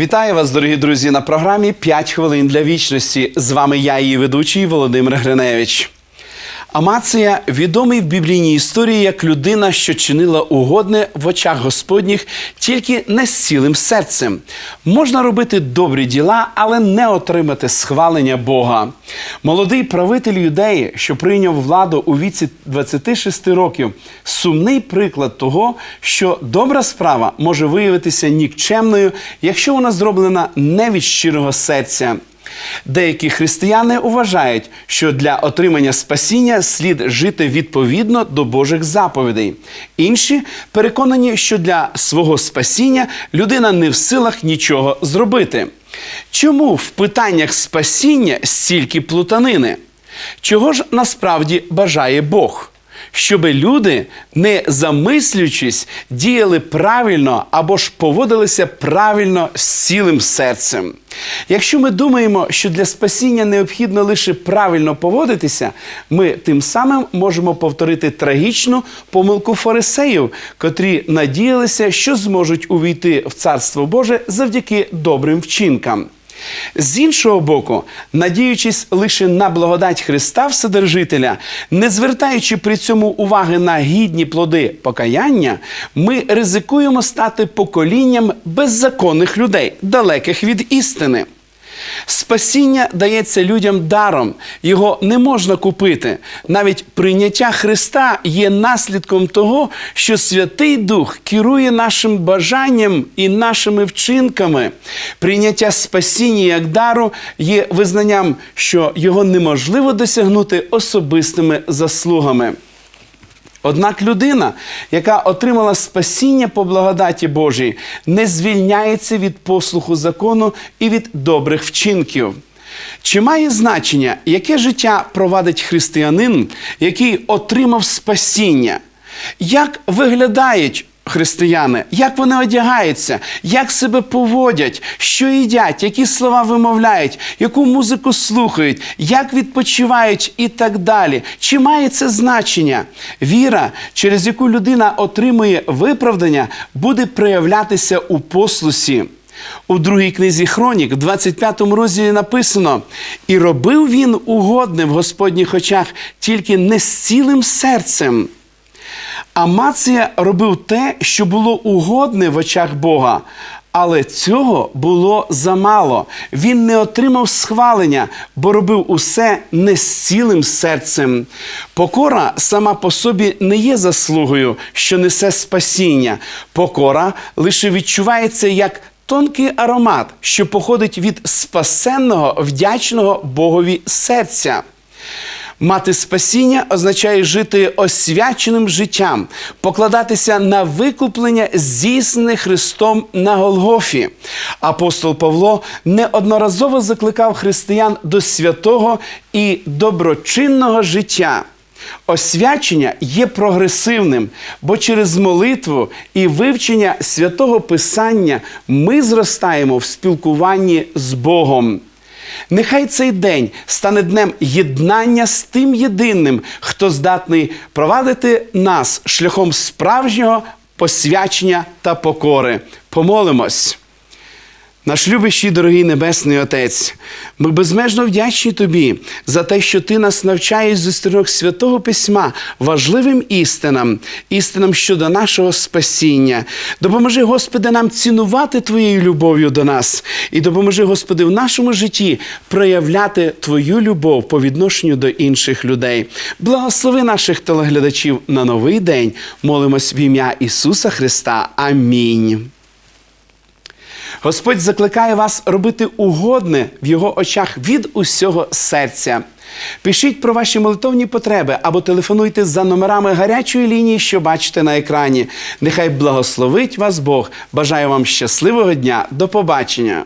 Вітаю вас, дорогі друзі, на програмі «5 хвилин для вічності. З вами я, її ведучий Володимир Гриневич. Амація відомий в біблійній історії як людина, що чинила угодне в очах Господніх, тільки не з цілим серцем. Можна робити добрі діла, але не отримати схвалення Бога. Молодий правитель юдеї, що прийняв владу у віці 26 років, сумний приклад того, що добра справа може виявитися нікчемною, якщо вона зроблена не від щирого серця. Деякі християни вважають, що для отримання спасіння слід жити відповідно до Божих заповідей. Інші переконані, що для свого спасіння людина не в силах нічого зробити. Чому в питаннях спасіння стільки плутанини? Чого ж насправді бажає Бог? Щоби люди, не замислюючись, діяли правильно або ж поводилися правильно з цілим серцем. Якщо ми думаємо, що для спасіння необхідно лише правильно поводитися, ми тим самим можемо повторити трагічну помилку фарисеїв, котрі надіялися, що зможуть увійти в Царство Боже завдяки добрим вчинкам. З іншого боку, надіючись лише на благодать Христа Вседержителя, не звертаючи при цьому уваги на гідні плоди покаяння, ми ризикуємо стати поколінням беззаконних людей, далеких від істини. Спасіння дається людям даром, його не можна купити. Навіть прийняття Христа є наслідком того, що Святий Дух керує нашим бажанням і нашими вчинками. Прийняття спасіння як дару є визнанням, що його неможливо досягнути особистими заслугами. Однак людина, яка отримала спасіння по благодаті Божій, не звільняється від послуху закону і від добрих вчинків. Чи має значення, яке життя провадить християнин, який отримав спасіння? Як виглядають християни, як вони одягаються, як себе поводять, що їдять, які слова вимовляють, яку музику слухають, як відпочивають і так далі. Чи має це значення? Віра, через яку людина отримує виправдання, буде проявлятися у послусі. У другій книзі Хронік, в 25 розділі написано: І робив він угодне в Господніх очах, тільки не з цілим серцем. Амація робив те, що було угодне в очах Бога. Але цього було замало. Він не отримав схвалення, бо робив усе не з цілим серцем. Покора сама по собі не є заслугою, що несе спасіння. Покора лише відчувається як тонкий аромат, що походить від спасенного, вдячного Богові серця. Мати спасіння означає жити освяченим життям, покладатися на викуплення здійснене Христом на Голгофі. Апостол Павло неодноразово закликав християн до святого і доброчинного життя. Освячення є прогресивним, бо через молитву і вивчення святого Писання ми зростаємо в спілкуванні з Богом. Нехай цей день стане днем єднання з тим єдиним, хто здатний провадити нас шляхом справжнього посвячення та покори. Помолимось. Наш любящий дорогий Небесний Отець, ми безмежно вдячні Тобі за те, що Ти нас навчаєш зі сторінок Святого Письма важливим істинам, істинам щодо нашого спасіння. Допоможи, Господи, нам цінувати Твоєю любов'ю до нас і допоможи, Господи, в нашому житті проявляти Твою любов по відношенню до інших людей. Благослови наших телеглядачів на новий день. Молимось в ім'я Ісуса Христа. Амінь. Господь закликає вас робити угодне в його очах від усього серця. Пишіть про ваші молитовні потреби або телефонуйте за номерами гарячої лінії, що бачите на екрані. Нехай благословить вас Бог. Бажаю вам щасливого дня. До побачення.